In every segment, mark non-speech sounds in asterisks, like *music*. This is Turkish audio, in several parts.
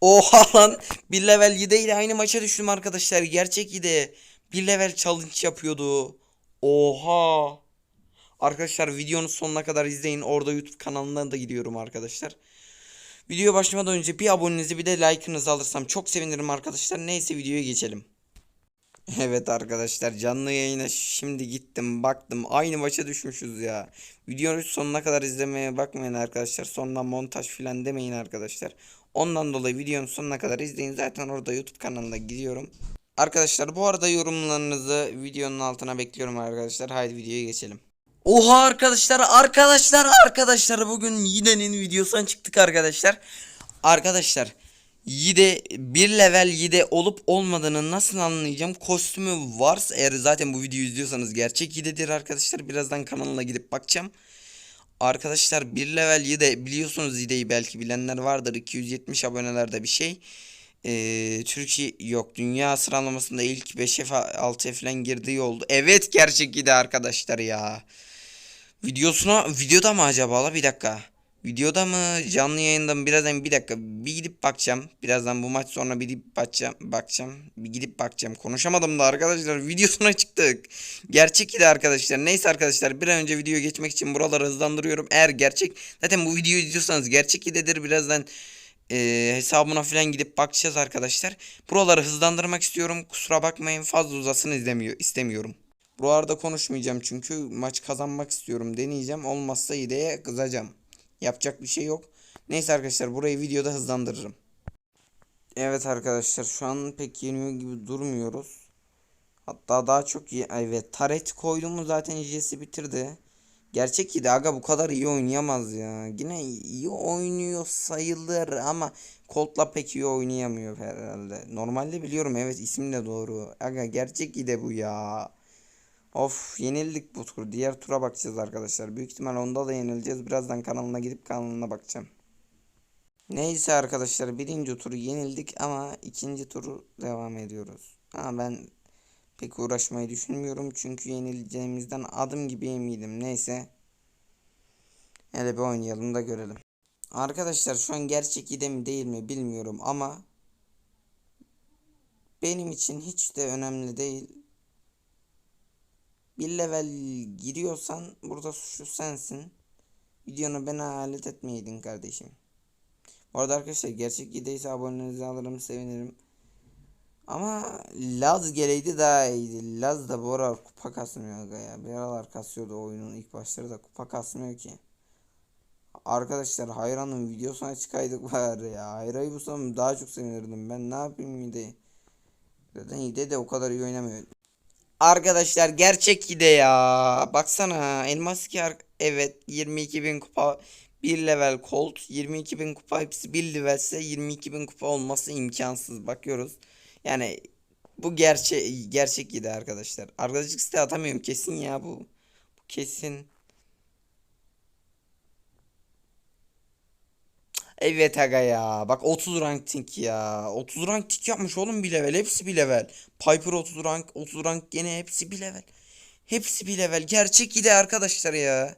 Oha lan. Bir level 7 ile aynı maça düştüm arkadaşlar. Gerçek 7. Bir level challenge yapıyordu. Oha. Arkadaşlar videonun sonuna kadar izleyin. Orada YouTube kanalına da gidiyorum arkadaşlar. Videoya başlamadan önce bir abonenizi bir de like'ınızı alırsam çok sevinirim arkadaşlar. Neyse videoya geçelim. *laughs* Evet arkadaşlar canlı yayına şimdi gittim baktım aynı maça düşmüşüz ya. Videonun sonuna kadar izlemeye bakmayın arkadaşlar. Sondan montaj filan demeyin arkadaşlar. Ondan dolayı videonun sonuna kadar izleyin. Zaten orada YouTube kanalına gidiyorum. Arkadaşlar bu arada yorumlarınızı videonun altına bekliyorum arkadaşlar. Haydi videoya geçelim. Oha arkadaşlar arkadaşlar arkadaşlar bugün Yide'nin videosuna çıktık arkadaşlar. Arkadaşlar Yide bir level Yide olup olmadığını nasıl anlayacağım? Kostümü varsa eğer zaten bu videoyu izliyorsanız gerçek Yide'dir arkadaşlar. Birazdan kanalına gidip bakacağım. Arkadaşlar bir level Yide biliyorsunuz Yide'yi belki bilenler vardır. 270 abonelerde bir şey. Ee, Türkiye yok dünya sıralamasında ilk 5'e fa- 6'ya falan girdiği oldu. Evet gerçek Yide arkadaşlar ya. Videosuna videoda mı acaba la bir dakika. Videoda mı canlı yayında mı birazdan bir dakika bir gidip bakacağım. Birazdan bu maç sonra bir gidip bakacağım. bakacağım. Bir gidip bakacağım. Konuşamadım da arkadaşlar *laughs* videosuna çıktık. Gerçek idi arkadaşlar. Neyse arkadaşlar bir an önce videoya geçmek için buraları hızlandırıyorum. Eğer gerçek zaten bu videoyu izliyorsanız gerçek idedir. Birazdan e, hesabına falan gidip bakacağız arkadaşlar. Buraları hızlandırmak istiyorum. Kusura bakmayın fazla uzasın izlemiyor istemiyorum. Buralarda konuşmayacağım çünkü maç kazanmak istiyorum. Deneyeceğim. Olmazsa ideye kızacağım. Yapacak bir şey yok. Neyse arkadaşlar burayı videoda hızlandırırım. Evet arkadaşlar şu an pek yeniyor gibi durmuyoruz. Hatta daha çok iyi. Evet taret koyduğumu zaten Jesse bitirdi. Gerçek idi aga bu kadar iyi oynayamaz ya. Yine iyi oynuyor sayılır ama Colt'la pek iyi oynayamıyor herhalde. Normalde biliyorum evet isim de doğru. Aga gerçek ide bu ya. Of yenildik bu tur. Diğer tura bakacağız arkadaşlar. Büyük ihtimal onda da yenileceğiz. Birazdan kanalına gidip kanalına bakacağım. Neyse arkadaşlar birinci turu yenildik ama ikinci turu devam ediyoruz. Ha ben pek uğraşmayı düşünmüyorum. Çünkü yenileceğimizden adım gibi eminim. Neyse. Hele bir oynayalım da görelim. Arkadaşlar şu an gerçek ide mi değil mi bilmiyorum ama benim için hiç de önemli değil. Bir level giriyorsan burada suçlu sensin. Videonu bana alet etmeydin kardeşim. Bu arada arkadaşlar gerçek gideyse abonenizi alırım sevinirim. Ama Laz geleydi daha iyiydi. Laz da bu aralar kupa kasmıyor ya. Bir aralar kasıyordu oyunun ilk başları da kupa kasmıyor ki. Arkadaşlar Hayran'ın videosuna çıkaydık bari ya. Hayra'yı bulsam daha çok sevinirdim. Ben ne yapayım Hide? Zaten Hide de o kadar iyi oynamıyor. Arkadaşlar gerçek Hide ya. Baksana elmas ki evet 22.000 kupa bir level Colt 22.000 kupa hepsi bir levelse 22.000 kupa olması imkansız bakıyoruz. Yani bu gerçek gerçek Hide arkadaşlar. Arkadaşlık site atamıyorum kesin ya bu. Bu kesin. Evet aga ya. Bak 30 rank tik ya. 30 rank tik yapmış oğlum bir level. Hepsi bir level. Piper 30 rank. 30 rank gene hepsi bir level. Hepsi bir level. Gerçek hide arkadaşlar ya.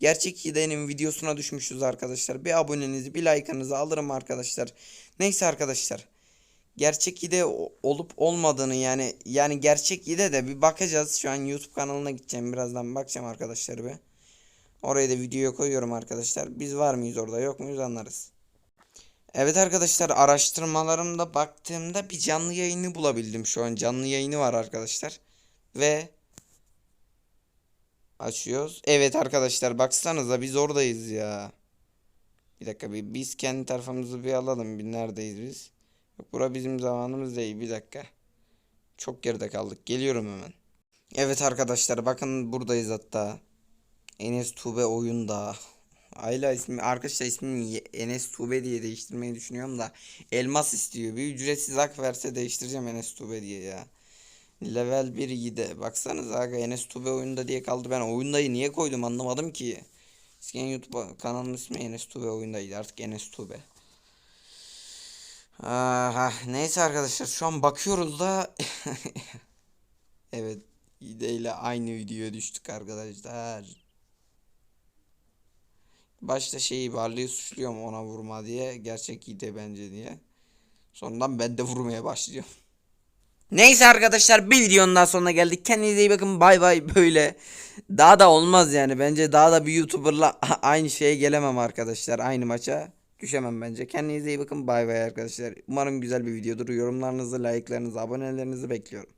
Gerçek hidenin videosuna düşmüşüz arkadaşlar. Bir abonenizi bir like'ınızı alırım arkadaşlar. Neyse arkadaşlar. Gerçek hide o- olup olmadığını yani yani gerçek hide de bir bakacağız. Şu an YouTube kanalına gideceğim. Birazdan bakacağım arkadaşlar bir. Oraya da videoya koyuyorum arkadaşlar. Biz var mıyız orada yok muyuz anlarız. Evet arkadaşlar araştırmalarımda baktığımda bir canlı yayını bulabildim şu an. Canlı yayını var arkadaşlar. Ve açıyoruz. Evet arkadaşlar baksanıza biz oradayız ya. Bir dakika bir biz kendi tarafımızı bir alalım. Bir neredeyiz biz? Yok bura bizim zamanımız değil. Bir dakika. Çok geride kaldık. Geliyorum hemen. Evet arkadaşlar bakın buradayız hatta. Enes Tube oyunda. Ayla ismi arkadaşlar ismini Enes Tube diye değiştirmeyi düşünüyorum da elmas istiyor. Bir ücretsiz hak verse değiştireceğim Enes Tube diye ya. Level 1 gide. Baksanıza aga Enes Tube oyunda diye kaldı. Ben oyundayı niye koydum anlamadım ki. Eskiden YouTube kanalının ismi Enes Tube oyundaydı. Artık Enes Tube. Aha, neyse arkadaşlar şu an bakıyoruz da *laughs* Evet İde ile aynı videoya düştük arkadaşlar. Başta şeyi Barley'i suçluyorum ona vurma diye. Gerçek İde bence diye. Sonradan ben de vurmaya başlıyorum. Neyse arkadaşlar bir videonun daha sonuna geldik. Kendinize iyi bakın bay bay böyle. Daha da olmaz yani. Bence daha da bir YouTuber'la *laughs* aynı şeye gelemem arkadaşlar. Aynı maça düşemem bence. Kendinize iyi bakın bay bay arkadaşlar. Umarım güzel bir videodur. Yorumlarınızı, like'larınızı, abonelerinizi bekliyorum.